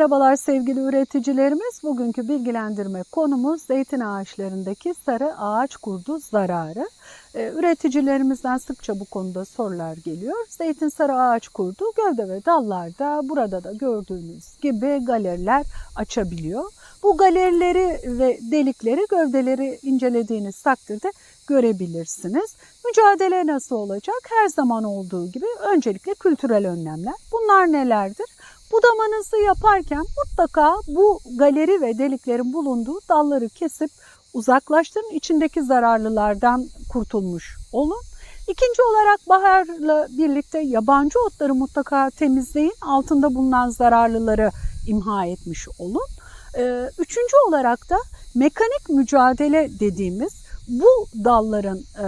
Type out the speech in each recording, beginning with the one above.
Merhabalar sevgili üreticilerimiz. Bugünkü bilgilendirme konumuz zeytin ağaçlarındaki sarı ağaç kurdu zararı. Ee, Üreticilerimizden sıkça bu konuda sorular geliyor. Zeytin sarı ağaç kurdu gövde ve dallarda burada da gördüğünüz gibi galeriler açabiliyor. Bu galerileri ve delikleri gövdeleri incelediğiniz takdirde görebilirsiniz. Mücadele nasıl olacak? Her zaman olduğu gibi öncelikle kültürel önlemler. Bunlar nelerdir? Budamanızı yaparken mutlaka bu galeri ve deliklerin bulunduğu dalları kesip uzaklaştırın. İçindeki zararlılardan kurtulmuş olun. İkinci olarak baharla birlikte yabancı otları mutlaka temizleyin. Altında bulunan zararlıları imha etmiş olun. Ee, Üçüncü olarak da mekanik mücadele dediğimiz bu dalların e,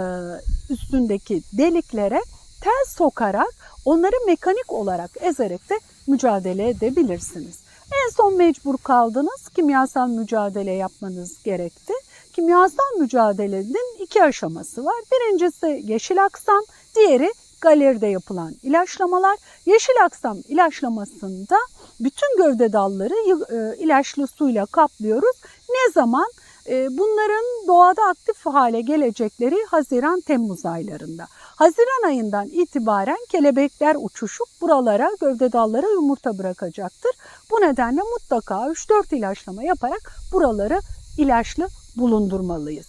üstündeki deliklere tel sokarak onları mekanik olarak ezerek de mücadele edebilirsiniz. En son mecbur kaldınız, kimyasal mücadele yapmanız gerekti. Kimyasal mücadelenin iki aşaması var. Birincisi yeşil aksam, diğeri galeride yapılan ilaçlamalar. Yeşil aksam ilaçlamasında bütün gövde dalları e, ilaçlı suyla kaplıyoruz. Ne zaman? E, Bunların doğada aktif hale gelecekleri Haziran-Temmuz aylarında. Haziran ayından itibaren kelebekler uçuşup buralara, gövde dallara yumurta bırakacaktır. Bu nedenle mutlaka 3-4 ilaçlama yaparak buraları ilaçlı bulundurmalıyız.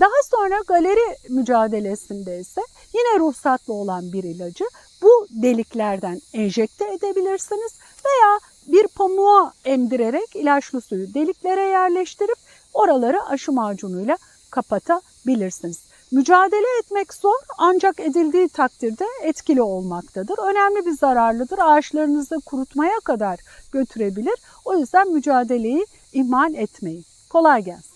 Daha sonra galeri mücadelesinde ise yine ruhsatlı olan bir ilacı bu deliklerden enjekte edebilirsiniz veya bir pamuğa emdirerek ilaçlı suyu deliklere yerleştirip oraları aşı macunuyla kapatabilirsiniz. Mücadele etmek zor ancak edildiği takdirde etkili olmaktadır. Önemli bir zararlıdır. Ağaçlarınızı kurutmaya kadar götürebilir. O yüzden mücadeleyi ihmal etmeyin. Kolay gelsin.